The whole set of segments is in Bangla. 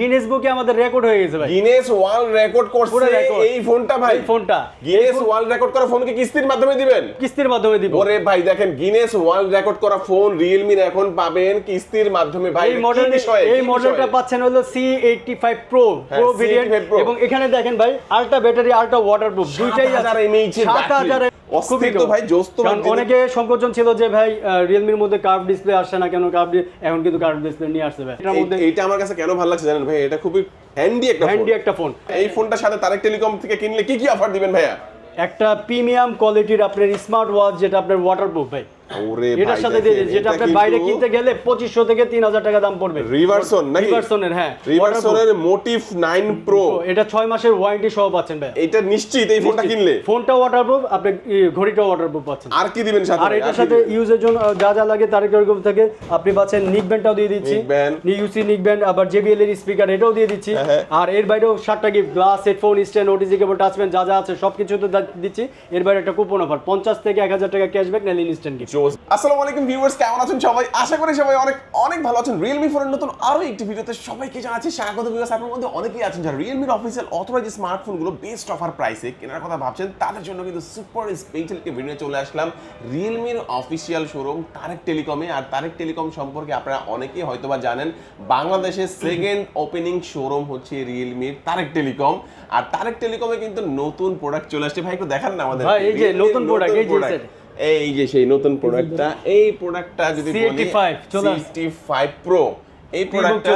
গিনেস বুকে আমাদের রেকর্ড হয়ে গেছে ভাই। গিনেস ওয়ার্ল্ড রেকর্ড করছে এই ফোনটা ভাই। ফোনটা। গিনেস ওয়ার্ল্ড রেকর্ড করা ফোন কি কিস্তির মাধ্যমে দিবেন? কিস্তির মাধ্যমে দিব। ওরে ভাই দেখেন গিনেস ওয়ার্ল্ড রেকর্ড করা ফোন রিয়েলমি এখন পাবেন কিস্তির মাধ্যমে ভাই। এই মডেল এই মডেলটা পাচ্ছেন হলো সি এইটটি ফাইভ প্রো হ্যাঁ, C85 ভেরিয়েন্ট এবং এখানে দেখেন ভাই আলট্রা ব্যাটারি আলট্রা ওয়াটারপ্রুফ দুইটাই 7000 হাজার battery। অস্থির তো ভাই, জোস তো অনেকে সংকোচন ছিল যে ভাই রিয়েলমির মধ্যে কার্ভ ডিসপ্লে আসছে না কেন? কার্ভ এখন কিন্তু কার্ভ ডিসপ্লে নিয়ে আসছে ভাই। এই- আমার কাছে কেন ভালো লাগছে জানেন ভাই এটা খুবই হ্যান্ডি একটা হ্যান্ডি একটা ফোন এই ফোনটার সাথে তারেক টেলিকম থেকে কিনলে কি কি অফার দিবেন ভাইয়া? একটা প্রিমিয়াম কোয়ালিটির আপনার স্মার্ট ওয়াচ যেটা আপনার ওয়াটারপ্রুফ ভাই। ওরে এটার সাথে দিয়ে যেটা এটা বাইরে কিনতে গেলে পঁচিশশো থেকে তিন হাজার টাকা দাম পড়বে। রিভার্সন নাকি? রিভার্সনের হ্যাঁ। রিভার্সনের মোটিভ 9 প্রো এটা ছয় মাসের ওয়ারেন্টি সহ পাচ্ছেন ভাই। এটা নিশ্চিত এই ফোনটা কিনলে। ফোনটা ওয়াটারপ্রুফ আপনি ই, ওয়াটারপ্রুফ পাচ্ছেন। আর কি দিবেন সাথে আর এটার সাথে ইউজের জন্য যা যা লাগে তার এরকম থেকে। আপনি পাচ্ছেন নিক ব্যান্ডটাও দিয়ে দিচ্ছি। ইউসি নিক ব্যান্ড আবার জেবিএল এর স্পিকার এটাও দিয়ে দিচ্ছি। হ্যাঁ, হ্যাঁ। আর এর বাইরেও সাতটা gift glass headphone stand OTG cable touch pen যা যা আছে সবকিছু তো দিচ্ছি। এর বাইরে একটা কুপন অফার পঞ্চাশ থেকে এক হাজার টাকা ক্যাশব্যাক নাহলে ইনস্ট্যান্ট গিফট জোস আসসালামু আলাইকুম ভিউয়ার্স কেমন আছেন সবাই? আশা করি সবাই অনেক অনেক ভালো আছেন। রিয়েলমি ফোনের নতুন আরও একটি ভিডিওতে সবাইকে জানাচ্ছি স্বাগত ভিউয়ার্স আপনার মধ্যে অনেকেই আছেন যারা রিয়েলমির অফিসিয়াল অথরাইজ স্মার্টফোনগুলো বেস্ট অফার প্রাইসে কেনার কথা ভাবছেন তাদের জন্য কিন্তু সুপার স্পেশাল একটি ভিডিও চলে আসলাম। রিয়েলমির অফিসিয়াল শোরুম তারেক টেলিকমে আর তারেক টেলিকম সম্পর্কে আপনারা অনেকেই হয়তোবা জানেন বাংলাদেশের সেকেন্ড ওপেনিং শোরুম হচ্ছে রিয়েলমির তারেক টেলিকম আর তারেক টেলিকমে কিন্তু নতুন প্রোডাক্ট চলে আসছে। ভাই একটু দেখান না আমাদের ভাই, এই যে নতুন product, এই যে। এই যে সেই নতুন প্রোডাক্টটা এই প্রোডাক্টটা যদি বলি C85 চলে আসছে। C85 Pro এই প্রোডাক্টটা।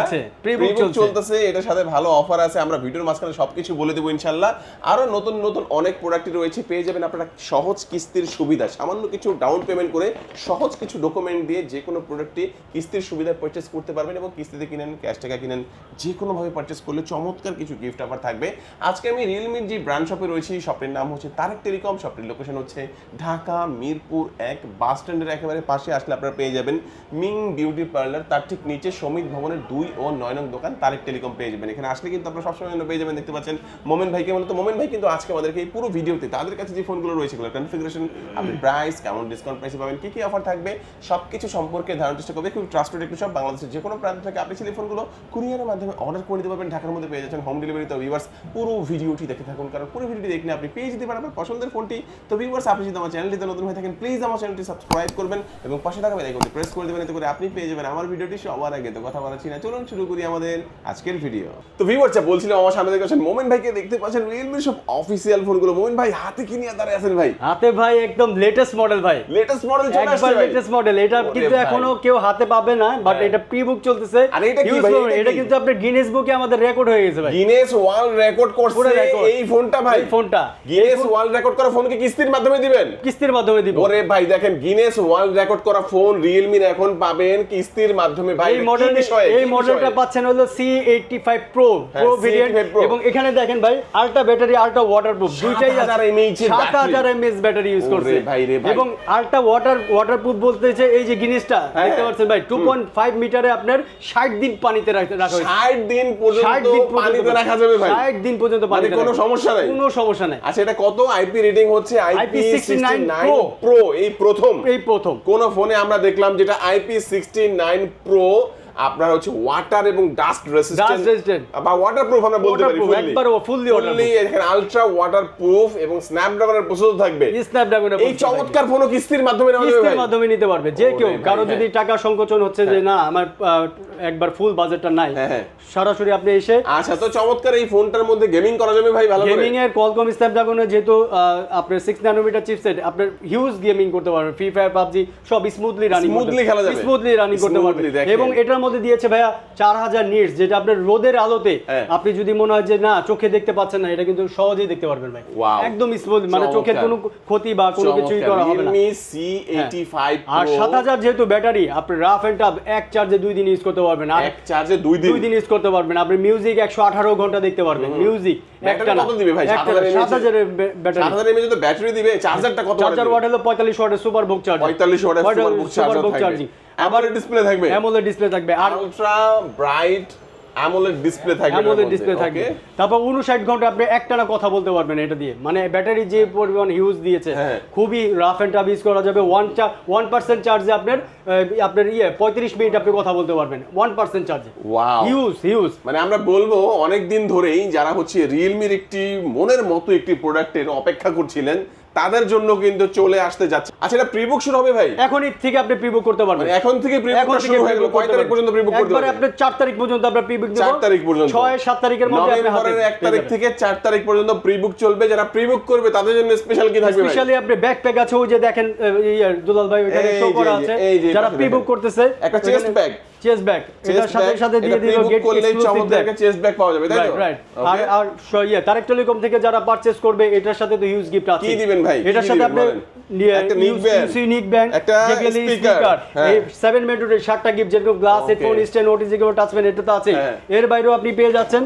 চলতেছে এটার সাথে ভালো অফার আছে আমরা ভিডিওর মাঝখানে সবকিছু বলে দেবো ইনশাল্লাহ। আরও নতুন নতুন অনেক প্রোডাক্টই রয়েছে পেয়ে যাবেন আপনারা সহজ কিস্তির সুবিধা। সামান্য কিছু ডাউন পেমেন্ট করে সহজ কিছু ডকুমেন্ট দিয়ে যে কোনো প্রোডাক্টটি কিস্তির সুবিধা পারচেস করতে পারবেন এবং কিস্তিতে কিনেন ক্যাশ টাকা কিনেন যে কোনোভাবে পারচেস করলে চমৎকার কিছু গিফট অফার থাকবে। আজকে আমি রিয়েলমির যে ব্র্যান্ড শপে রয়েছি শপটির নাম হচ্ছে তারেক টেলিকম শপটির লোকেশন হচ্ছে ঢাকা মিরপুর এক বাস স্ট্যান্ডের একেবারে পাশে আসলে আপনারা পেয়ে যাবেন। মিং বিউটি পার্লার তার ঠিক নিচে সমিত ভবনের দুই ও নয় নং দোকান তারেক টেলিকম পেয়ে যাবেন। এখানে আসলে কিন্তু আপনারা সবসময় পেয়ে যাবেন দেখতে পাচ্ছেন। মোমেন ভাইকে মূলত মোমেন ভাই কিন্তু আজকে আমাদেরকে এই পুরো ভিডিওতে তাদের কাছে যে ফোনগুলো রয়েছে এগুলো কনফিগারেশন আপনি প্রাইস কেমন ডিসকাউন্ট প্রাইসে পাবেন কি কি অফার থাকবে সবকিছু সম্পর্কে ধারণার চেষ্টা করবে। খুব ট্রাস্টেড একটু সব বাংলাদেশের যে কোনো প্রান্ত থেকে আপনি সেই ফোনগুলো কুরিয়ারের মাধ্যমে অর্ডার করে দিতে পারবেন। ঢাকার মধ্যে পেয়ে যাচ্ছেন হোম ডেলিভারি তো ভিউয়ার্স পুরো ভিডিওটি দেখে থাকুন কারণ পুরো ভিডিওটি দেখলে আপনি পেয়ে যেতে পারেন আপনার পছন্দের ফোনটি তো ভিউয়ার্স আপনি যদি আমার চ্যানেলটিতে নতুন হয়ে থাকেন প্লিজ আমার চ্যানেলটি সাবস্ক্রাইব করবেন এবং পাশে থাকা বেল আইকনটি প্রেস করে দেবেন এতে করে আপনি পেয়ে যাবেন আমার ভিডিওটি সবার আগে। তো কথা বলাচ্ছি না চলুন শুরু করি আমাদের আজকের ভিডিও তো ভিউয়ার্স বলছিলাম আমার সামনে দেখতে পাচ্ছেন মোমেন ভাইকে দেখতে পাচ্ছেন। রিয়েলমির সব অফিসিয়াল ফোনগুলো মোমেন ভাই হাতে কি নিয়ে দাঁড়িয়ে আছেন ভাই? হাতে ভাই একদম লেটেস্ট মডেল ভাই। লেটেস্ট মডেল চলে আসছে ভাই। লেটেস্ট মডেল এটা কিন্তু এখনও কেউ হাতে পাবে না বাট হ্যাঁ। এটা প্রি বুক চলতেছে। আর এটা কি ভাই, এটা কিন্তু আপনার গিনেস বুকে আমাদের রেকর্ড হয়ে গেছে ভাই। গিনেস ওয়ার্ল্ড রেকর্ড করছে এই ফোনটা ভাই। ফোনটা গিনেস ওয়ার্ল্ড রেকর্ড করা ফোন কি কিস্তির মাধ্যমে দিবেন? কিস্তির মাধ্যমে দিব। ওরে ভাই দেখেন গিনেস ওয়ার্ল্ড রেকর্ড করা ফোন রিয়েলমি এখন পাবেন কিস্তির মাধ্যমে ভাই। এই এটা কি মডেল বিষয় এই মডেলটা পাচ্ছেন হলো সি এইটটি ফাইভ প্রো হ্যাঁ, C85 ভেরিয়েন্ট এবং এখানে দেখেন ভাই আলট্রা ব্যাটারি আলট্রা ওয়াটারপ্রুফ দুইটাই 7000 mAh ব্যাটারি ইউজ করছে। এবং আলট্রা ওয়াটার ওয়াটারপ্রুফ বলতেছে এই যে গিনিসটা হ্যাঁ। দেখতে পাচ্ছেন ভাই টু পয়েন্ট ফাইভ মিটারে আপনার ষাট দিন পানিতে রাখতে রাখা হয়েছে। 60 দিন পর্যন্ত পানিতে রাখা যাবে ভাই। ষাট দিন পর্যন্ত মানে পানিতে কোনো সমস্যা নাই? কোনো সমস্যা নাই। আচ্ছা এটা কত আইপি রেটিং হচ্ছে? IP IP69 69 Pro। প্রো এই প্রথম। এই প্রথম। কোন ফোনে আমরা দেখলাম যেটা আইপি সিক্সটি নাইন প্রো আপনার হচ্ছে ওয়াটার এবং ডাস্ট রেসিস্ট্যান্ট বা ওয়াটার প্রুফ আমরা বলতে পারি একবার waterproof। এখানে আলট্রা ওয়াটার প্রুফ এবং স্ন্যাপড্রাগনের প্রসেসর থাকবে স্ন্যাপড্রাগনের এই চমৎকার ফোনও কিস্তির মাধ্যমে নেওয়া যাবে কিস্তির মাধ্যমে নিতে পারবে। যে কেউ কারও হ্যাঁ। যদি টাকা সংকোচন হচ্ছে যে না আমার একবার ফুল বাজেটটা নাই হ্যাঁ, হ্যাঁ। সরাসরি আপনি এসে আচ্ছা তো চমৎকার এই ফোনটার মধ্যে গেমিং করা যাবে ভাই ভালো গেমিং এর কলকম স্ন্যাপড্রাগনের যেহেতু আপনার সিক্স ন্যানোমিটার চিপসেট আপনার হিউজ গেমিং করতে পারবেন। ফ্রি ফায়ার পাবজি সব স্মুথলি রানিং Smoothly খেলা যাবে। স্মুথলি রানিং করতে পারবেন। এবং এটার মধ্যে দিয়েছে ভাইয়া চার হাজার নিটস যেটা আপনার রোদের আলোতে হ্যাঁ। আপনি যদি মনে হয় যে না চোখে দেখতে পাচ্ছেন না এটা কিন্তু সহজেই দেখতে পারবেন ভাই। একদম স্মুথ মানে চোখের কোনো ক্ষতি বা কোনো কিছুই করা হবে না। ফাইভ আর সাত হাজার যেহেতু ব্যাটারি আপনি রাফ এন্ড টাফ এক চার্জে দুই দিন ইউজ করতে পারবেন। আর এক চার্জে দুই দিন। দুই দিন ইউজ করতে পারবেন। আপনি মিউজিক একশো আঠারো ঘণ্টা দেখতে পারবেন। মিউজিক ব্যাটারি কত দিবে ভাই? সাত হাজারের ব্যাটারি সাত হাজার এমএএইচ তো ব্যাটারি দিবে। চার্জারটা কত চার্জার ওয়াট হলো পঁয়তাল্লিশ ওয়াটের সুপার বুক চার্জার 45 ওয়াটের সুপার বুক চার্জিং আবার ডিসপ্লে থাকবে। অ্যামোলেড ডিসপ্লে থাকবে। আর আলট্রা ব্রাইট অ্যামোলেড ডিসপ্লে থাকবে অ্যামোলেড ডিসপ্লে থাকবে। তারপর উনষাট ঘণ্টা আপনি একটানা কথা বলতে পারবেন এটা দিয়ে। মানে ব্যাটারি যে পরিমাণ হিউজ দিয়েছে হ্যাঁ। খুবই রাফ এন্ড টাফ ইউজ করা যাবে। ওয়ান ওয়ান পার্সেন্ট চার্জে আপনার আপনার ইয়ে পঁয়ত্রিশ মিনিট আপনি কথা বলতে পারবেন। ওয়ান পার্সেন্ট চার্জে ওয়াও হিউজ হিউজ মানে আমরা বলব অনেক দিন ধরেই যারা হচ্ছে রিয়েলমির একটি মনের মতো একটি প্রোডাক্টের অপেক্ষা করছিলেন তাদের জন্য কিন্তু চলে আসতে যাচ্ছে। আচ্ছা এটা প্রিবুক শুরু হবে ভাই? এখনই থেকে আপনি প্রিবুক করতে পারবেন। এখন থেকে প্রিবুক শুরু হয়ে গেল। কয় তারিখ পর্যন্ত প্রিবুক করতে পারবেন? আপনার চার তারিখ পর্যন্ত আমরা প্রিবুক দেব। চার তারিখ পর্যন্ত। ছয় সাত তারিখের মধ্যে আপনি নভেম্বরের এক পেয়ে তারিখ থেকে চার তারিখ পর্যন্ত প্রিবুক চলবে। যারা প্রিবুক করবে তাদের জন্য স্পেশাল কি থাকবে স্পেশালি আপনি ব্যাকপ্যাক আছে ওই যে দেখেন ইয়ে, দুলাল ভাই ওখানে শো করা আছে। যারা পাশে প্রি বুক দেখেন। করতেছে একটা chest bag। ব্যাগ এটার সাথে সাথে দিয়ে দিল গেট এক্সক্লুসিভ bag পাওয়া যাবে তাই রাইট আর আর ইয়ে তারেক টেলিকম থেকে যারা পারচেজ করবে এটার সাথে তো হিউজ গিফট আছে কি দিবেন ভাই? এটার সাথে আপনি? একটা neck band, নিক ব্যান্ড একটা স্পিকার হ্যাঁ। এই 7 মিনিটের সাতটা গিফট যেরকম glass. Headphone stand OTG touch touchpad এটা তো আছে হ্যাঁ। এর বাইরেও আপনি পেয়ে যাচ্ছেন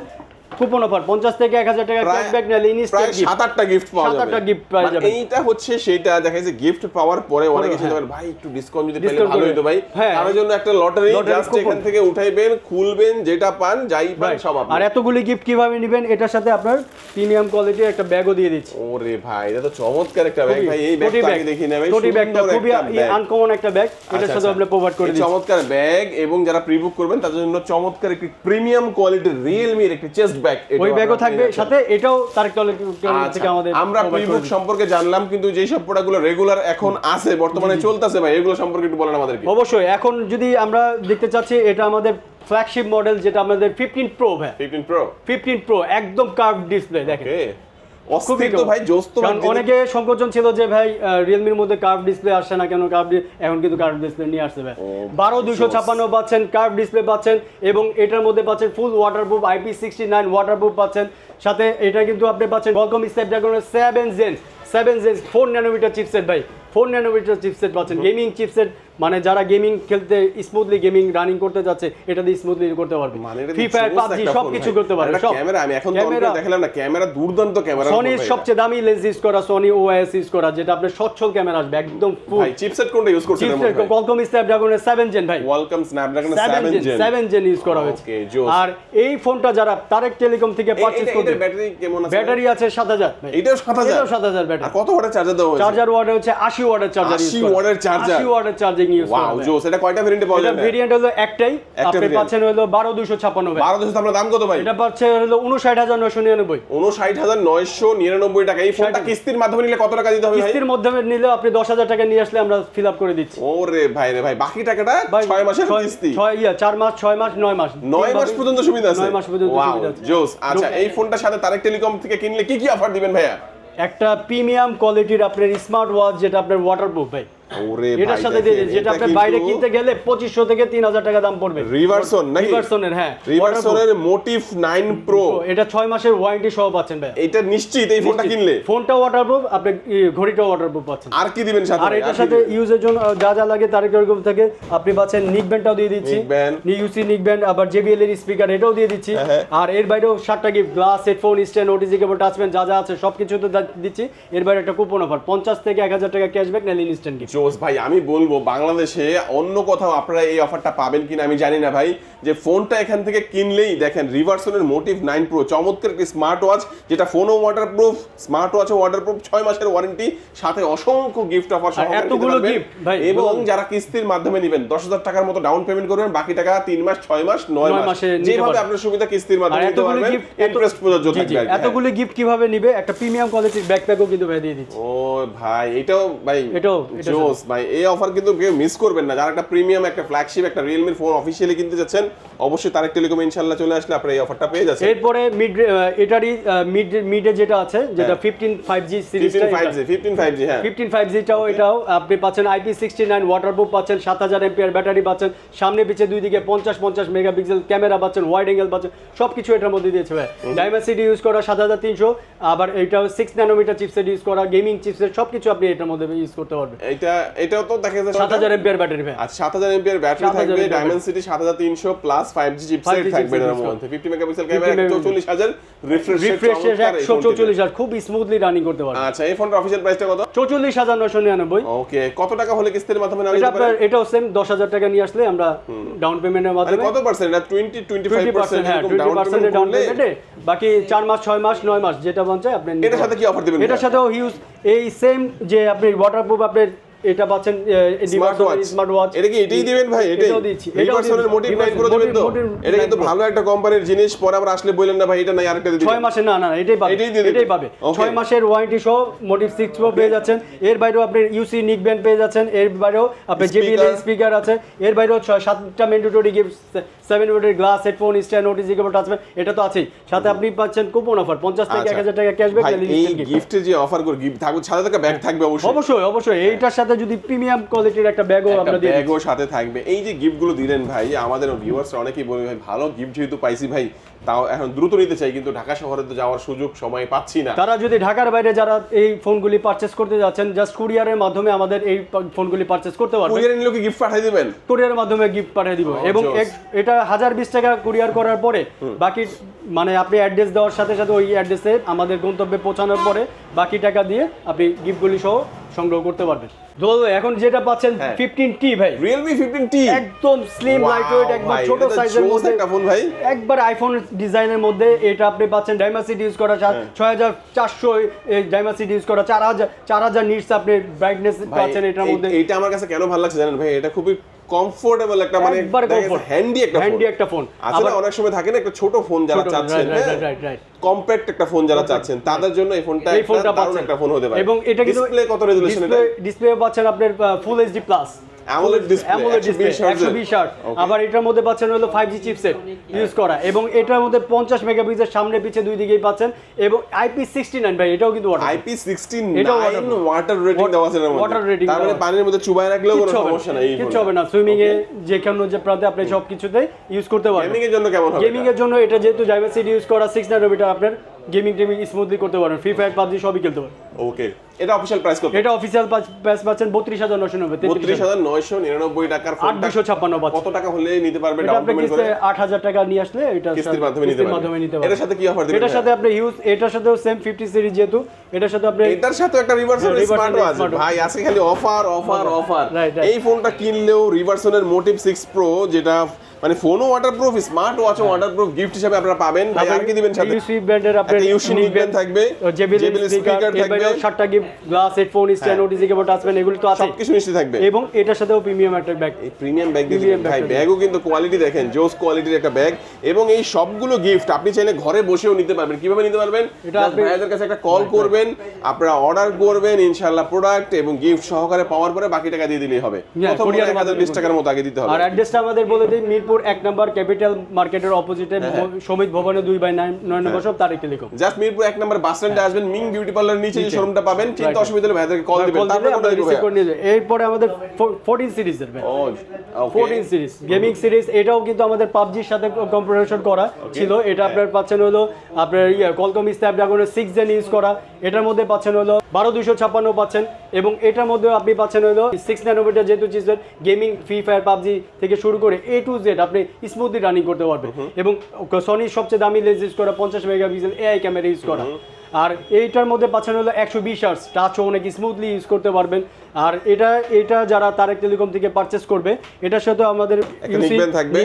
কুপন অফার 50 থেকে 1000 টাকা ক্যাশব্যাক নিলে প্রায় ইনস্ট্যান্ট গিফট সাত আটটা গিফট পাওয়া সাত যাবে। আটটা মানে যাবেন। এইটা হচ্ছে সেটা দেখা যাচ্ছে গিফট পাওয়ার পরে অনেকে হ্যাঁ। ভাই একটু ডিসকাউন্ট যদি পেলে Discount ভালো হতো ভাই। হ্যাঁ। তার জন্য একটা লটারি জাস্ট এখান থেকে উঠাইবেন খুলবেন যেটা পান যাই পান সব আপনি। আর এতগুলি গিফট কীভাবে নেবেন? এটার সাথে আপনার প্রিমিয়াম কোয়ালিটির একটা ব্যাগও দিয়ে দিচ্ছি। ওরে ভাই এটা তো চমৎকার একটা ব্যাগ ভাই। এই ব্যাগটা ব্যাগ আগে দেখি না ভাই টোটি ব্যাগটা খুবই আনকমন একটা ব্যাগ এটার আচ্ছা, সাথে আচ্ছা। আমরা প্রোভাইড করে দিচ্ছি। চমৎকার ব্যাগ এবং যারা প্রিবুক করবেন তাদের জন্য চমৎকার একটি প্রিমিয়াম কোয়ালিটির রিয়েলমির একটি চেস্ট ব্যাগ ওই ব্যাগও থাকবে সাথে এটাও তারেক থেকে আমাদের আচ্ছা, আমরা প্রিবুক সম্পর্কে জানলাম কিন্তু যেই সব প্রোডাক্টগুলো রেগুলার এখন আছে বর্তমানে চলতেছে ভাই এগুলো সম্পর্কে একটু বলেন আমাদেরকে। অবশ্যই এখন যদি আমরা দেখতে চাচ্ছি এটা আমাদের ফ্ল্যাগশিপ মডেল যেটা আমাদের ফিফটিন প্রো ভাই। 15 প্রো ফিফটিন প্রো একদম কার্ভ ডিসপ্লে দেখেন। অস্থির তো ভাই জোস তো অনেকে সংকোচন ছিল যে ভাই রিয়েলমির মধ্যে কার্ভ ডিসপ্লে আসছে না কেন? কার্ভ এখন কিন্তু কার্ভ ডিসপ্লে নিয়ে আসছে ভাই। বারো দুশো ছাপ্পান্ন পাচ্ছেন কার্ভ ডিসপ্লে পাচ্ছেন এবং এটার মধ্যে পাচ্ছেন full waterproof IP sixty nine waterproof পাচ্ছেন। সাথে এটা কিন্তু আপনি পাচ্ছেন Qualcomm স্ন্যাপড্রাগনের seven gen seven gen four nanometre chipset ভাই। ফোর ন্যানোমিটার চিপসেট পাচ্ছেন গেমিং চিপসেট মানে যারা গেমিং খেলতে স্মুথলি গেমিং রানিং করতে যাচ্ছে এটা দিয়ে স্মুথলি করতে পারবে। মানে ফ্রি ফায়ার পাবজি সব কিছু করতে পারবে সব। ক্যামেরা আমি এখন ক্যামেরা দেখলাম না ক্যামেরা দুর্দান্ত ক্যামেরা সনির সবচেয়ে দামি লেন্স ইউজ করা সনি ওএস ইউজ করা যেটা আপনার সচ্ছল ক্যামেরা আসবে একদম ফুল ভাই চিপসেট কোনটা ইউজ করছেন কলকম স্ন্যাপড্রাগনের 7 জেন ভাই। Welcome Snapdragon 7 7 gen gen 7 gen use করা হয়েছে। আর এই ফোনটা যারা তারেক টেলিকম থেকে পারচেজ করবে ব্যাটারি কেমন আছে ব্যাটারি আছে 7000 ভাই। এটাও 7000 এটাও 7000 আর ব্যাটারি কত ওয়াটের চার্জার দেওয়া হয়েছে? চার্জার ওয়াট হচ্ছে 80 ওয়াটের চার্জার 80 ওয়াটের charger? 80 ওয়াটের ইউজ ওয়াও জোস এটা কয়টা ভেরিয়েন্টে পাওয়া এটা ভেরিয়েন্ট হলো একটাই। একটা আপনি পাচ্ছেন হলো 12256 ভাই। 12 দশ আপনার দাম কত ভাই? এটা পাচ্ছে হলো 59999 59999 টাকা। এই ফোনটা কিস্তির মাধ্যমে নিলে কত টাকা দিতে হবে ভাই? কিস্তির মাধ্যমে নিলে আপনি 10000 টাকা নিয়ে আসলে আমরা ফিল আপ করে দিচ্ছি। ওরে ভাই রে ভাই বাকি টাকাটা 6 মাসের কিস্তি। ছয় ইয়া চার মাস ছয় মাস নয় মাস। নয় তিন মাস পর্যন্ত সুবিধা আছে। নয় মাস পর্যন্ত সুবিধা আছে। জোস আচ্ছা এই ফোনটার সাথে তারেক টেলিকম থেকে কিনলে কি কি অফার দিবেন ভাইয়া? একটা প্রিমিয়াম কোয়ালিটির আপনার স্মার্ট ওয়াচ যেটা আপনার ওয়াটারপ্রুফ ভাই। ওরে এটার সাথে দিয়ে যেটা আপনি বাইরে কিনতে গেলে পঁচিশশো থেকে তিন হাজার টাকা দাম পড়বে। রিভার্সন নাকি? রিভার্সনের হ্যাঁ। রিভার্সনের মোটিভ 9 প্রো এটা ছয় মাসের ওয়ারেন্টি সহ পাচ্ছেন ভাই এটা নিশ্চিত এই ফোনটা কিনলে। ফোনটা ওয়াটারপ্রুফ আপনি ঘড়িটা ওয়াটারপ্রুফ পাচ্ছেন। আর কি দিবেন সাথে আর এটার সাথে ইউজের জন্য যা যা লাগে তার এরকম থেকে। আপনি পাচ্ছেন নিক ব্যান্ডটাও দিয়ে দিচ্ছি। ইউসি নিক ব্যান্ড আবার জেবিএল এর স্পিকার এটাও দিয়ে দিচ্ছি। হ্যাঁ, হ্যাঁ। আর এর বাইরেও সাতটা gift glass headphone stand OTG cable touch pen যা যা আছে সব কিছু তো দিচ্ছি। এর বাইরে একটা কুপন অফার পঞ্চাশ থেকে এক হাজার টাকা ক্যাশব্যাক নাহলে ইনস্ট্যান্ট গিফট জোস ভাই আমি বলব বাংলাদেশে অন্য কোথাও আপনারা এই অফারটা পাবেন কিনা আমি জানি না ভাই। যে ফোনটা এখান থেকে কিনলেই দেখেন রিভার্সনের মোটিভ নাইন প্রো চমৎকার একটি স্মার্ট ওয়াচ যেটা ফোনও ওয়াটারপ্রুফ স্মার্ট ওয়াচও ওয়াটারপ্রুফ ছয় মাসের ওয়ারেন্টি সাথে অসংখ্য গিফট অফার ভাই, এবং যারা কিস্তির মাধ্যমে নেবেন দশ হাজার টাকার মতো ডাউন পেমেন্ট করবেন বাকি টাকা তিন মাস ছয় মাস নয় মাস। যেভাবে আপনার সুবিধা কিস্তির মাধ্যমে নিতে পারবেন ইন্টারেস্ট প্রযোজ্য থাকবে। এতগুলো গিফট কীভাবে নিবে? একটা প্রিমিয়াম কোয়ালিটির ব্যাকপ্যাকও কিন্তু ভাই দিয়ে দিচ্ছি। ও ভাই এটাও ভাই এটাও- জোস ভাই এই অফার কিন্তু কেউ মিস করবেন না। যারা একটা প্রিমিয়াম একটা ফ্ল্যাগশিপ একটা রিয়েলমির ফোন অফিসিয়ালি কিনতে যাচ্ছেন অবশ্যই তারেক টেলিকম ইনশাল্লাহ চলে আসলে আপনারা এই অফারটা পেয়ে যাচ্ছেন। এরপরে মিড এটারই মিড মিডে যেটা আছে যেটা হ্যাঁ। Fifteen five G fifteen five G fifteen five G হ্যাঁ। ফিফটিন ফাইভ জিটাও এটাও আপনি পাচ্ছেন আইপি সিক্সটি নাইন ওয়াটারপ্রুফ পাচ্ছেন সাত হাজার এমপিআর ব্যাটারি পাচ্ছেন সামনে পিছে দুই দিকে পঞ্চাশ পঞ্চাশ মেগাপিক্সেল ক্যামেরা পাচ্ছেন ওয়াইড অ্যাঙ্গেল পাচ্ছেন সব কিছু এটার মধ্যে দিয়েছে ভাই। ডাইমেন্সিটি ইউজ করা সাত হাজার তিনশো আবার এইটাও সিক্স ন্যানোমিটার চিপসেট ইউজ করা গেমিং চিপসেট সব কিছু আপনি এটার মধ্যে ইউজ করতে পারবেন। এটা এটাও তো দেখা যাচ্ছে সাত হাজার এমপিআর ব্যাটারি ভাই। আচ্ছা সাত হাজার এমপিআর ব্যাটারি থাকবে mAh ডায়মন্ড সিটি সাত হাজার তিনশো প্লাস ফাইভ জি চিপসেট থাকবে এর মধ্যে। Fifty megapixel camera megapixel। চৌচল্লিশ হাজার রিফ্রেশ রিফ্রেশ একশো চৌচল্লিশ হাজার খুব স্মুথলি রানিং করতে পারবে। আচ্ছা এই ফোনটার অফিসিয়াল প্রাইসটা কত? চৌচল্লিশ হাজার নশো নিরানব্বই। ওকে কত টাকা হলে কিস্তির মাধ্যমে নেওয়া যেতে পারে আপনার এটাও সেম দশ হাজার টাকা নিয়ে আসলে আমরা ডাউন পেমেন্টের মানে মাধ্যমে কত পার্সেন্ট ফাইভ পার্সেন্ট পার্সেন্ট হ্যাঁ এরকম টোয়েন্টি ডাউন ডাউন পেমেন্টে বাকি চার মাস ছয় মাস নয় মাস যেটা মন চায় আপনি এটার সাথে কি অফার দিবেন এটার সাথেও হিউজ এই সেম যে আপনি ওয়াটারপ্রুফ আপনার এটা পাচ্ছেন স্মার্ট ওয়াচ এটা কি এটাই দিবেন ভাই? এটাই। দিচ্ছি। রিভার্সনের মোটিভ নাইট করে দিবেন তো? এটা কিন্তু ভালো একটা কোম্পানির জিনিস পরে আবার আসলে বললেন না ভাই এটা নাই আরেকটা দিবেন। মাসের না না এটাই পাবে। এটাই পাবে। Okay. ছয় মাসের ওয়ারেন্টি সহ মোটিভ সিক্স প্রো পেয়ে যাচ্ছেন। এর বাইরেও আপনি ইউসি নিক ব্যান্ড পেয়ে যাচ্ছেন। এর বাইরেও আপনার জেবিএল স্পিকার আছে। এর বাইরেও ছয় সাতটা ম্যান্ডেটরি গিফট সেভেন ওয়েটের glass headphone stand OTG cable touch pen এটা তো আছেই। সাথে আপনি পাচ্ছেন কুপন অফার পঞ্চাশ থেকে আচ্ছা। এক হাজার টাকা ক্যাশব্যাক এই গিফটের যে অফার করে গিফট থাকবে সাথে থাকা ব্যাগ থাকবে অবশ্যই। অবশ্যই অবশ্যই এইটার সাথে যদি প্রিমিয়াম কোয়ালিটির একটা ব্যাগও আমরা দিয়ে ব্যাগও সাথে থাকবে। এই যে গিফটগুলো দিলেন ভাই আমাদের ভিউয়ার্স অনেকেই বলে ভাই ভালো গিফট যেহেতু পাইছি ভাই তাও এখন দ্রুত নিতে চাই কিন্তু ঢাকা শহরে তো যাওয়ার সুযোগ সময় পাচ্ছি না। তারা যদি ঢাকার বাইরে যারা এই ফোনগুলি পারচেস করতে যাচ্ছেন জাস্ট কুরিয়ারের মাধ্যমে আমাদের এই ফোনগুলি পারচেস করতে পারবেন। কুরিয়ার নিলেও কি গিফট পাঠিয়ে দিবেন? কুরিয়ারের মাধ্যমে গিফট পাঠিয়ে দিব। Oh, এবং এটা হাজার বিশ টাকা কুরিয়ার করার পরে বাকি মানে আপনি অ্যাড্রেস দেওয়ার সাথে সাথে ওই অ্যাড্রেসে আমাদের গন্তব্যে পৌঁছানোর পরে বাকি টাকা দিয়ে আপনি গিফটগুলি সহ সংগ্রহ করতে পারবেন। এখন যেটা পাচ্ছেন হ্যাঁ। ফিফটিন টি ভাই। একদম স্লিম লাইট ওয়েট একবার ছোট সাইজের মধ্যে একটা ফোন ভাই। একবার আইফোন ডিজাইনের মধ্যে এটা আপনি পাচ্ছেন ডাইমাসিটি ইউজ করা হ্যাঁ। ছয় হাজার চারশো ডাইমাসিটি ইউজ করা চার হাজার চার হাজার নিটস আপনি ব্রাইটনেস পাচ্ছেন এটার মধ্যে। এইটা আমার কাছে কেন ভালো লাগছে জানেন ভাই? এটা খুবই কমফোর্টেবল একটা মানে হ্যান্ডি একটা ফোন হ্যান্ডি একটা ফোন আসলে অনেক সময় থাকে না একটা ছোট ফোন যারা চাচ্ছেন. কম্প্যাক্ট একটা ফোন যারা চাচ্ছেন তাদের জন্য এই ফোনটা এই ফোনটা একটা ফোন হতে পারে। এবং এটা কিন্তু ডিসপ্লে কত রেজোলিউশন এটা? ডিসপ্লে পাচ্ছেন আপনার full HD plus AMOLED display, AMOLED display 120 Hz 120 hertz আবার এটার মধ্যে পাচ্ছেন হলো 5G চিপসেট ইউজ করা। এবং এটার মধ্যে 50 মেগাপিক্সেল সামনে পিছে দুই দিকেই পাচ্ছেন। এবং IP69 ভাই এটাও কিন্তু। আইপি সিক্সটিন এটাও ওয়াটার রেটিং দেওয়া আছে এর মধ্যে। Water rating তার মানে পানির মধ্যে চুবাই রাখলেও কোনো সমস্যা না। নাই ফোনে। হবে না। সুইমিং এ. যে কোনো যে প্রান্তে আপনি সব কিছুতে ইউজ করতে পারবেন। গেমিং এর জন্য কেমন হবে? গেমিং এর জন্য এটা যেহেতু ডাইভার্সিটি ইউজ করা 6 ন্যানোমিটার আপনার গেমিং টেমিং স্মুথলি করতে পারবেন ফ্রি ফায়ার পাবজি সবই খেলতে পারবেন ওকে এটা অফিশিয়াল প্রাইস কত? এটা অফিসিয়াল প্রাইস পাচ্ছেন 32990 বত্রিশ হাজার নয়শো নিরানব্বই টাকার ফোনটা 8256 পাচ্ছেন কত টাকা হলে নিতে পারবে? এটা ডাউন পেমেন্ট করে আট হাজার টাকা নিয়ে আসলে এটা কিস্তির মাধ্যমে নিতে পারবেন। এটার সাথে কি offer দিবেন এটার সাথে আপনি হিউজ এটার সাথেও সেম ফিফটি সিরিজ যেহেতু এটার সাথে আপনি এটার সাথে একটা রিভার্সনের হ্যাঁ, স্মার্ট ওয়াচ ভাই আজকে খালি অফার অফার অফার. এই ফোনটা কিনলেও রিভার্সনের মোটিভ 6 প্রো যেটা মানে ফোনও ওয়াটারপ্রুফ স্মার্ট ওয়াচও ওয়াটারপ্রুফ গিফট হিসেবে আপনারা পাবেন। ভাই আর কি দিবেন সাথে? ইউসি ব্র্যান্ডের আপনার ইউসি নিক ব্যান্ড থাকবে জেবিএল স্পিকার থাকবে। হ্যাঁ। সাতটা gift glass headphone stand OTG cable touch pen এগুলো তো আছে। সবকিছু নিশ্চিত থাকবে। এবং এটার সাথেও প্রিমিয়াম একটা ব্যাগ এই প্রিমিয়াম ব্যাগ দিয়ে ভাই ব্যাগও কিন্তু কোয়ালিটি দেখেন জোস কোয়ালিটির একটা ব্যাগ এবং এই সবগুলো গিফট আপনি চাইলে ঘরে বসেও নিতে পারবেন। কীভাবে নিতে পারবেন? ভাইয়াদের কাছে একটা কল করবেন আপনারা অর্ডার করবেন ইনশাআল্লাহ প্রোডাক্ট এবং গিফট সহকারে পাওয়ার পরে বাকি টাকা দিয়ে দিলেই হবে। প্রথম courier এক হাজার বিশ মাধ্যমে টাকার মতো আগে দিতে হবে। আর অ্যাড্রেসটা আমাদের বলে দিন দিই মিরপুর এক নম্বর ক্যাপিটাল মার্কেটের অপোজিটে হ্যাঁ, সমিত ভবনে দুই বাই নয় নম্বর সব তারিখ টেলিকম জাস্ট মিরপুর এক নম্বর বাস স্ট্যান্ডে আসবেন মিং বিউটি পার্লার নিচে যে শোরুমটা পাবেন চিন্তা. অসুবিধা হলে ভাইয়াদেরকে কল দিবেন তারপরে কোনটা আমরা দিব রিসিভ করে নিয়ে যাই এরপরে আমাদের ফোরটিন সিরিজের ও okay fourteen series gaming series এটাও কিন্তু আমাদের পাবজির সাথে কম্পিটিশন করা ছিল। এটা আপনার পাচ্ছেন হলো আপনার ইয়ে কলকম স্ন্যাপড্রাগনের সিক্স জেন ইউজ করা। এটার মধ্যে পাচ্ছেন হলো বারো দুইশো ছাপ্পান্ন পাচ্ছেন। এবং এটার মধ্যে আপনি পাচ্ছেন হলো সিক্স ন্যানোমিটার যেহেতু chipset gaming Free Fire PUBG থেকে শুরু করে এ টু জেড আপনি স্মুথলি রানিং করতে পারবেন। এবং সনির সবচেয়ে দামি লেন্স ইউজ করা পঞ্চাশ মেগাপিক্সেল এআই ক্যামেরা ইউজ করা। আর এইটার মধ্যে পাচ্ছেন হলো একশো বিশ আর্স টাচও অনেক স্মুথলি ইউজ করতে পারবেন। আর এটা এটা যারা তারেক টেলিকম থেকে পারচেস করবে এটার সাথে আমাদের থাকবে।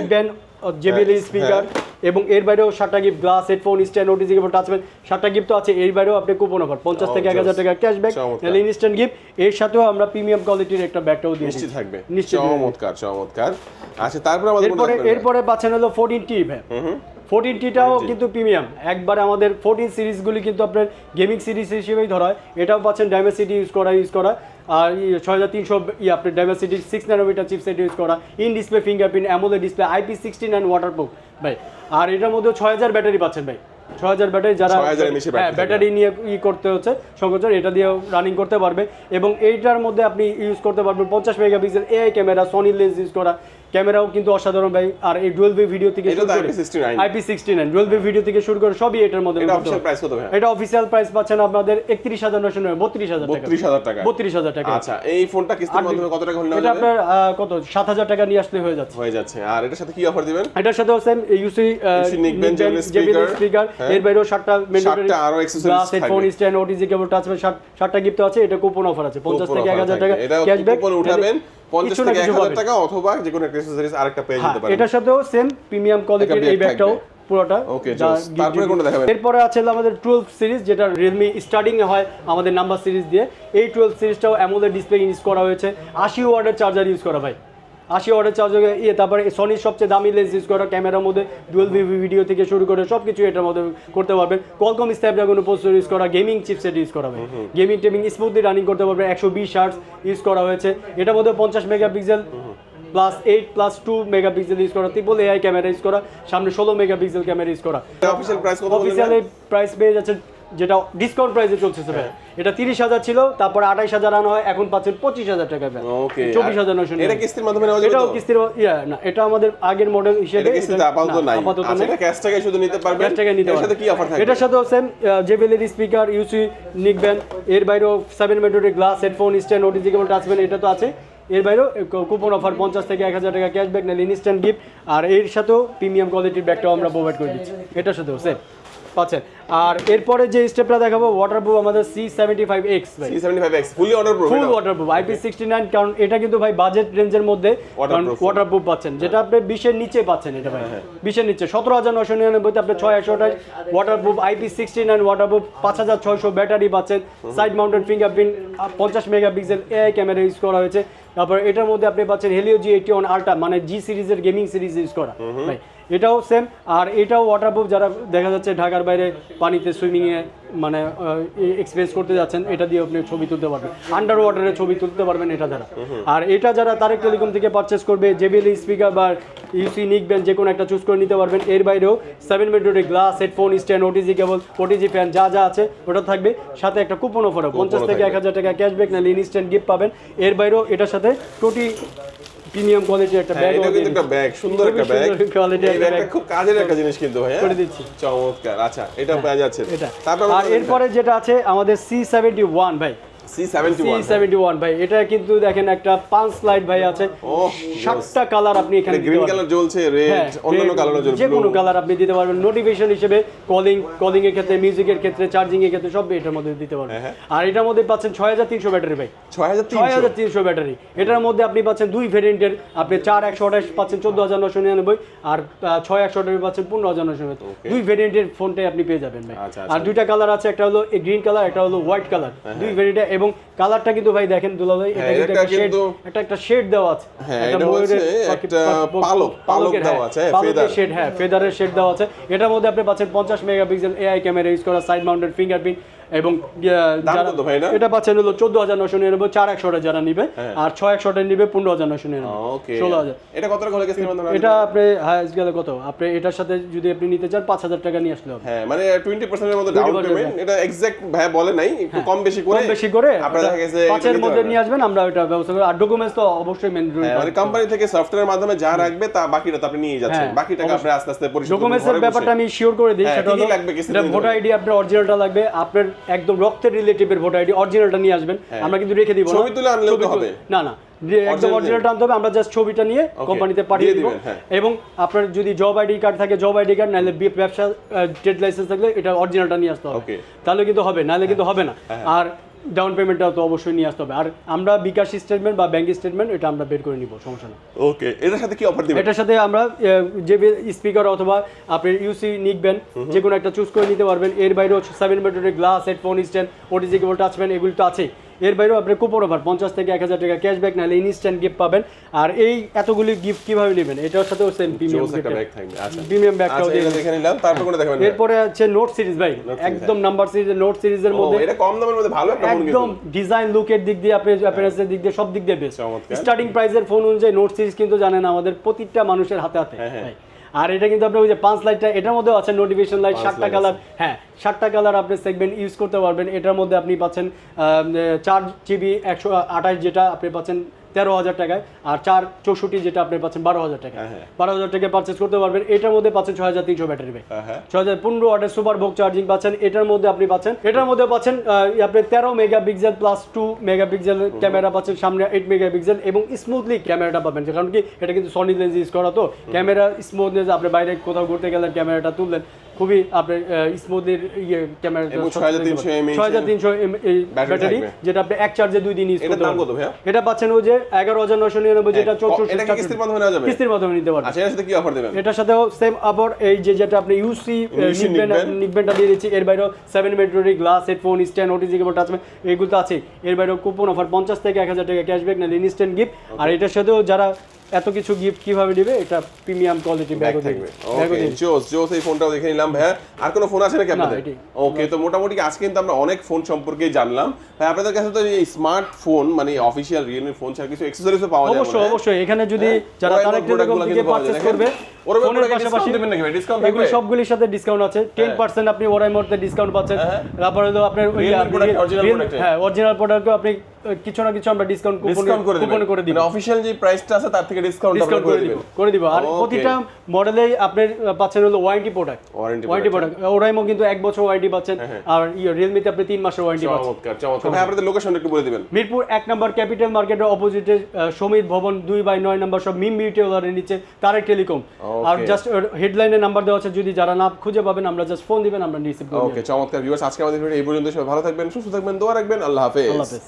জেবিএল হ্যাঁ, স্পিকার এবং এর বাইরেও সাতটা gift glass headphone stand OTG cable touch pen সাতটা গিফট তো আছে এর বাইরেও আপনি কুপন অফার পঞ্চাশ Oh, থেকে এক হাজার টাকা ক্যাশব্যাক। নাহলে ইনস্ট্যান্ট গিফট এর সাথেও আমরা প্রিমিয়াম কোয়ালিটির একটা ব্যাগটাও দিয়ে নিশ্চিত। থাকবে। নিশ্চিত চমৎকার চমৎকার। আচ্ছা তারপরে আমাদের এরপরে? এরপরে পাচ্ছেন হলো ফোরটিন টি ভাই ফোরটিন টিটাও কিন্তু প্রিমিয়াম একবার আমাদের ফোরটিন সিরিজগুলি কিন্তু আপনার গেমিং সিরিজ হিসেবেই ধরা হয়। এটাও পাচ্ছেন ডাইমেসিটি ইউজ করা ইউজ করা। আর ছয় হাজার তিনশো ই আপনি diversity six nanometre chipset use করা in display fingerprint AMOLED display IP sixty nine waterproof ভাই। আর এটার মধ্যে ছয় হাজার ব্যাটারি পাচ্ছেন ভাই। ছয় হাজার ব্যাটারি যারা হ্যাঁ ব্যাটারি নিয়ে ই করতে হচ্ছে সংকোচন এটা দিয়েও রানিং করতে পারবে। এবং এইটার মধ্যে আপনি ইউজ করতে পারবেন পঞ্চাশ megapixel AI camera Sony lens use করা ক্যামেরাও কিন্তু অসাধারণ ভাই। আর এই ডুয়েল ভি ভিডিও থেকে শুরু করে আইপি সিক্সটি নাইন ডুয়েল ভি ভিডিও থেকে শুরু করে সবই এটার মধ্যে এটা অফিশিয়াল প্রাইস কত ভাই এটা অফিসিয়াল প্রাইস পাচ্ছেন আপনাদের একত্রিশ হাজার নশো নয় বত্রিশ হাজার টাকা। বত্রিশ হাজার টাকা। বত্রিশ হাজার টাকা। আচ্ছা এই ফোনটা কিস্তির মাধ্যমে কত টাকা হলে এটা আপনার কত? সাত হাজার টাকা নিয়ে আসলে হয়ে যাচ্ছে। হয়ে যাচ্ছে। আর এটার সাথে কি অফার দিবেন? এটার সাথেও same UC UC Nickband speaker. এর বাইরেও সাতটা সাতটা আরও হেডফোন থাকবে। স্ট্যান্ড ওটিজি কেবল টাচ সাতটা গিফট আছে। এটা কুপন অফার আছে। পঞ্চাশ Coupon থেকে এক offer হাজার থাকবে। টাকা ক্যাশব্যাক কুপন উঠাবেন। পঞ্চাশ থেকে এক হাজার টাকা অথবা যে কোনো আরেকটা পেয়ে যেতে পারেন। এটার সাথেও সেম প্রিমিয়াম কোয়ালিটির এই ব্যাগটাও পুরোটা gift তারপরে কোনটা দেখাবেন? এরপরে আছে আমাদের টুয়েলভ সিরিজ যেটা রিয়েলমি স্টার্টিং এ হয় আমাদের নাম্বার সিরিজ দিয়ে। এই টুয়েলভ সিরিজটাও অ্যামোলেড ডিসপ্লে ইউজ করা হয়েছে। আশি ওয়ার্ডের চার্জার ইউজ করা ভাই। আশি ওয়ার্ডের চার্জার ইয়ে তারপরে সনির সবচেয়ে দামি লেন্স ইউজ করা ক্যামেরার মধ্যে ডুয়েল ভিভি ভিডিও থেকে শুরু করে সব কিছু এটার মধ্যে করতে পারবেন। কলকম স্ন্যাপড্রাগন প্রসেসর ইউজ করা গেমিং চিপসেট ইউজ করা হবে গেমিং টেমিং স্মুথলি রানিং করতে পারবেন। একশো বিশ শার্টস ইউজ করা হয়েছে। এটার মধ্যে পঞ্চাশ megapixel plus eight plus two megapixel use করা ট্রিপল এআই ক্যামেরা ইউজ করা সামনে ষোলো মেগাপিক্সেল ক্যামেরা ইউজ করা। প্রাইস কত প্রাইস পেয়ে যাচ্ছে যেটা ডিসকাউন্ট প্রাইসে চলছে ভাই এটা তিরিশ হাজার ছিল তারপরে আঠাইশ হাজার আনা হয় এখন পাচ্ছেন পঁচিশ হাজার টাকা ভাই চব্বিশ হাজার নয়শো এটা কিস্তির মাধ্যমে নেওয়া যাবে এটাও কিস্তির ইয়া না এটা আমাদের আগের মডেল হিসেবে আপাতত নাই। আপাতত আচ্ছা এটা ক্যাশ টাকায় শুধু নিতে পারবেন? ক্যাশ টাকায় নিতে এর পারবেন। সাথে কি অফার থাকবে? এটার সাথেও same JBL speaker UC neckband এর বাইরেও seven মেটোরের glass headphone stand OTG cable touch pen এটা তো আছে। এর বাইরেও কুপন অফার পঞ্চাশ থেকে এক হাজার টাকা ক্যাশব্যাক নাহলে ইনস্ট্যান্ট গিফট আর এর সাথেও প্রিমিয়াম কোয়ালিটির ব্যাগটাও আমরা প্রোভাইড করে দিচ্ছি। এটার সাথেও সেম পাচ্ছেন। আর এরপরে যে স্টেপটা দেখাবো ওয়াটারপ্রুফ আমাদের সি সেভেন্টি ফাইভ এক্স ভাই। C75X fully waterproof full waterproof IP sixty nine কারণ এটা কিন্তু ভাই বাজেট রেঞ্জের মধ্যে Waterproof। ওয়াটারপ্রুফ পাচ্ছেন। যেটা আপনি বিশের নিচে পাচ্ছেন এটা ভাই। বিশের নিচে সতেরো হাজার নশো নিরানব্বইতে আপনি ছয় একশো আঠাশ। Waterproof IP sixty nine waterproof পাঁচ হাজার ছয়শো ব্যাটারি পাচ্ছেন। সাইড মাউন্টেড ফিঙ্গারপ্রিন্ট পঞ্চাশ mega megapixel AI camera use করা হয়েছে। তারপর এটার মধ্যে আপনি পাচ্ছেন Helio G eighty one ultra মানে জি সিরিজের গেমিং সিরিজ ইউজ করা। ভাই এটাও সেম আর এটাও ওয়াটারপ্রুফ যারা দেখা যাচ্ছে ঢাকার বাইরে পানিতে সুইমিংয়ে মানে এক্সপিরিয়েন্স করতে যাচ্ছেন এটা দিয়ে আপনি ছবি তুলতে পারবেন। আন্ডার ওয়াটারে ছবি তুলতে পারবেন এটা দ্বারা আর এটা যারা তারেক টেলিকম থেকে পারচেস করবে জেবিএল স্পিকার বা ইউসি নিক ব্যান্ড যে কোনো একটা চুজ করে নিতে পারবেন। এর বাইরেও সেভেন মিনিটের glass headphone stand OTG cable OTG fan যা যা আছে ওটা থাকবে। সাথে একটা কুপন অফারও পঞ্চাশ থেকে এক হাজার টাকা ক্যাশব্যাক নাহলে ইনস্ট্যান্ট গিফট পাবেন। এর বাইরেও এটার সাথে টোটি প্রিমিয়াম কোয়ালিটির একটা হ্যাঁ, ব্যাগ এটা কিন্তু একটা ব্যাগ সুন্দর একটা ব্যাগ কোয়ালিটি এই ব্যাগটা খুব কাজের একটা জিনিস কিন্তু ভাই করে দিচ্ছি। চমৎকার আচ্ছা এটা পাওয়া যাচ্ছে। এটা। তারপর আর এরপরে যেটা আছে আমাদের সি সেভেন্টি ওয়ান ভাই। C seventy C one seventy one ভাই। এটা কিন্তু দেখেন একটা পাঁচ স্লাইড ভাই আছে। সাতটা কালার আপনি এখানে গ্রিন কালার জ্বলছে হ্যাঁ, রেড অন্যান্য red, কালারও জ্বলছে যে কোনো কালার আপনি দিতে পারবেন। নোটিফিকেশন হিসেবে কলিং কলিং এর ক্ষেত্রে মিউজিকের ক্ষেত্রে চার্জিং এর ক্ষেত্রে সব এটার মধ্যে দিতে পারবেন। হ্যাঁ, আর এটার মধ্যে পাচ্ছেন ছয় হাজার তিনশো ব্যাটারি ভাই। ছয় হাজার ছয় হাজার তিনশো ব্যাটারি। এটার মধ্যে আপনি পাচ্ছেন দুই ভেরিয়েন্টের আপনি চার একশো আঠাশ পাচ্ছেন চোদ্দ হাজার নশো নিরানব্বই আর আহ, ছয় একশো আঠাশ পাচ্ছেন পনেরো হাজার নশো নিরানব্বই। দুই ভেরিয়েন্টের ফোনটাই আপনি পেয়ে যাবেন ভাই। আচ্ছা, আর দুইটা কালার আছে একটা হলো গ্রিন কালার একটা হলো হোয়াইট কালার দুই ভেরিয়েন্ট এবং কালারটা কিন্তু ভাই দেখেন দুলা ভাই এটা হ্যাঁ, কিন্তু একটা শেড একটা একটা শেড দেওয়া আছে। হ্যাঁ, এটা হচ্ছে একটা পালক, পালক দেওয়া হ্যাঁ, আছে, হ্যাঁ, পালকের শেড হ্যাঁ ফেদারের শেড দেওয়া আছে। এটার মধ্যে আপনি পাচ্ছেন পঞ্চাশ মেগাপিক্সেল এআই ক্যামেরা ইউজ করা সাইড মাউন্টেড ফিঙ্গারপ্রিন্ট এবং এটা? পাচ্ছেন হলো চোদ্দ হাজার নশো নিরানব্বই চার একশোটা যারা নিবে হ্যাঁ। আর ছয় একশোটা নিবে পনেরো হাজার নশো নিরানব্বই ষোলো হাজার। এটা কত টাকা আপনি হাইস্ট গেলে কত? আপনি এটার সাথে যদি আপনি নিতে চান পাঁচ হাজার টাকা নিয়ে আসলে হবে। হ্যাঁ মানে টোয়েন্টি পার্সেন্টের মতো ডাউন পেমেন্ট এটা এক্সাক্ট ভাই বলে নাই একটু কম বেশি করে হ্যাঁ। কম বেশি করে আপনারা পাঁচের মধ্যে নিয়ে আসবেন আমরা ওটা ব্যবস্থা আর ডকুমেন্টস তো অবশ্যই মেন হ্যাঁ, মানে কোম্পানি থেকে সফটওয়্যারের মাধ্যমে যা রাখবে তা বাকিটা তো আপনি নিয়ে যাচ্ছেন। হ্যাঁ, বাকি টাকা আপনি আস্তে আস্তে পরিশোধ করবেন ডকুমেন্টস এর ব্যাপারটা আমি শিওর করে দিই হ্যাঁ, সেটা হলো লাগবে ভোটার আইডি আপনার অরিজিনালটা লাগবে আপনার একদম রক্তের রিলেটিভের ভোটার আইডি অরিজিনালটা নিয়ে আসবেন। আমরা কিন্তু রেখে দিব হ্যাঁ। ছবি তুলে আনলেও তো হবে? না না। একদম অরিজিনালটা আনতে হবে আমরা জাস্ট ছবিটা নিয়ে কোম্পানিতে পাঠিয়ে দিব। হ্যাঁ। এবং আপনার যদি জব আইডি কার্ড থাকে জব আইডি কার্ড নাহলে বি- ব্যবসা ট্রেড লাইসেন্স থাকলে এটা অরিজিনালটা নিয়ে আসতে হবে। তাহলে কিন্তু হবে নাহলে কিন্তু হবে না। হ্যাঁ। আর ডাউন পেমেন্টটা তো অবশ্যই নিয়ে আসতে হবে। আর আমরা বিকাশ স্টেটমেন্ট বা ব্যাংক স্টেটমেন্ট এটা আমরা বের করে নিব সমস্যা না। ওকে এটার সাথে কি অফার দিবেন? এটার সাথে আমরা যে স্পিকার অথবা আপনি ইউসি নিকবেন যে কোনো একটা চুজ করে নিতে পারবেন। এর বাইরেও seven battery glass headphone stand OTG cable touch pen এগুলো তো আছে এর বাইরেও আপনি কুপন অফার পঞ্চাশ থেকে এক হাজার টাকা ক্যাশব্যাক নাহলে ইনস্ট্যান্ট গিফট পাবেন। আর এই এতগুলি গিফট কীভাবে নেবেন? এটার সাথেও সেম প্রিমিয়াম প্রিমিয়াম ব্যাগটাও দেখে নিলাম তারপর কোনটা দেখাবেন? এরপরে আছে নোট সিরিজ ভাই। একদম নাম্বার সিরিজের নোট সিরিজের মধ্যে এটা কম দামের মধ্যে ভালো একটা ফোন কিন্তু। একদম ডিজাইন লুকের দিক দিয়ে আপনি অ্যাপিয়ারেন্সের দিক দিয়ে সব দিক দিয়ে বেস্ট। স্টার্টিং প্রাইসের ফোন অনুযায়ী নোট সিরিজ কিন্তু জানেন আমাদের প্রতিটা মানুষের হাতে হাতে। হ্যাঁ, হ্যাঁ। আর এটা কিন্তু আপনার ওই যে পাঁচ লাইটটা এটার মধ্যে আছে নোটিফিকেশন লাইট সাতটা কালার হ্যাঁ সাতটা কালার আপনি সেগমেন্ট ইউজ করতে পারবেন। এটার মধ্যে আপনি পাচ্ছেন চার জিবি একশো আঠাশ যেটা আপনি পাচ্ছেন তেরো হাজার টাকায় আর চার চৌষট্টি যেটা আপনি পাচ্ছেন বারো হাজার টাকা হ্যাঁ, হ্যাঁ। বারো হাজার টাকায় পারচেস করতে পারবেন এটার মধ্যে পাচ্ছেন ছয় হাজার তিনশো ব্যাটারি ব্যাগ ছয় হাজার পনেরো ওয়াটের সুপার ভোগ চার্জিং পাচ্ছেন এটার মধ্যে আপনি পাচ্ছেন এটার মধ্যে পাচ্ছেন আপনি তেরো megapixel plus two megapixel camera পাচ্ছেন সামনে এইট মেগা পিক্সেল এবং স্মুথলি ক্যামেরাটা পাবেন। কারণ কি এটা কিন্তু সনি লেন্স ইউজ করা তো। ক্যামেরা স্মুথনেস আপনি বাইরে কোথাও ঘুরতে গেলেন ক্যামেরাটা তুললেন খুবই আপনার স্মুথলি ইয়ে ক্যামেরা এবং 6300 mAh ছয় হাজার তিনশো ব্যাটারি ব্যাটারি যেটা আপনি এক চার্জে দুই দিন ইউজ করতে পারবেন? এটা পাচ্ছেন ওই যে এগারো হাজার নশো নিরানব্বই যেটা চৌষট্টি কিস্তির মাধ্যমে নেওয়া যাবে? কিস্তির মাধ্যমে নিতে পারবেন। আচ্ছা এর সাথে কি অফার দেবেন? এটার সাথেও সেম আবার এই যে যেটা আপনি ইউসি। নিকবেনটা দিয়ে দিচ্ছি। এর বাইরেও seven মেট্রোরি glass headphone stand OTG cable touch pen এগুলো তো আছে। এর বাইরেও কুপন অফার পঞ্চাশ থেকে এক হাজার টাকা ক্যাশব্যাক না ইনস্ট্যান্ট গিফট আর এটার সাথেও যারা এত কিছু গিফট কীভাবে দিবে? এটা প্রিমিয়াম কোয়ালিটি ব্যাগ থাকবে। ওকে জোস জোস এই ফোনটাও দেখে নিলাম। হ্যাঁ আর কোনো ফোন আছে নাকি আপনাদের? ওকে তো মোটামুটি আজকে কিন্তু আমরা অনেক ফোন সম্পর্কে জানলাম। ভাই আপনাদের কাছে তো এই স্মার্ট ফোন মানে অফিশিয়াল রিয়েলমি ফোন ছাড়া কিছু অ্যাকসেসরিজও পাওয়া যায় অবশ্যই অবশ্যই। এখানে যদি হ্যাঁ? যারা তারা একটু প্রোডাক্টগুলো কিন্তু পারচেজ করবে ফোনের পাশাপাশি discount দেবেন নাকি ভাই? discount এগুলো সবগুলির সাথে ডিসকাউন্ট আছে। টেন পার্সেন্ট আপনি ওরাই মধ্যে ডিসকাউন্ট পাচ্ছেন। হ্যাঁ। তারপরে হলো আপনার ওই Realme আপনি- product, original Real- product এ। হ্যাঁ অরিজিনাল প্রোডাক্ট আপনি কিছু না কিছু আমরা ডিসকাউন্ট ডিসকাউন্ট কুপন করে দিব। দিবেন যে প্রাইসটা আছে তার থেকে ডিসকাউন্ট ডিসকাউন্ট করে দিব করে দিব। আর প্রতিটা মডেলেই আপনি পাচ্ছেন হলো warranty product warranty product Oraimo কিন্তু এক বছর ওয়ারেন্টি পাচ্ছেন। আর ইয়ে রিয়েলমিতে আপনি তিন মাসের ওয়ারেন্টি পাচ্ছেন। চমৎকার চমৎকার। আপনাদের লোকেশন একটু বলে দিবেন। মিরপুর এক নম্বর ক্যাপিটাল মার্কেটের অপোজিটে সমিত ভবন দুই বাই নয় নম্বর সব মিম বিউটিওয়ালারের নিচে তারেক টেলিকম আর জাস্ট হেডলাইনে নাম্বার দেওয়া আছে যদি যারা না খুঁজে পাবেন আমরা জাস্ট ফোন দিবেন আমরা রিসিভ করব ওকে চমৎকার ভিউয়ার্স আজকে আমাদের ভিডিও এই পর্যন্ত সবাই ভালো থাকবেন সুস্থ থাকবেন দোয়া রাখবেন আল্লাহ হাফেজ। আল্লাহ হাফেজ।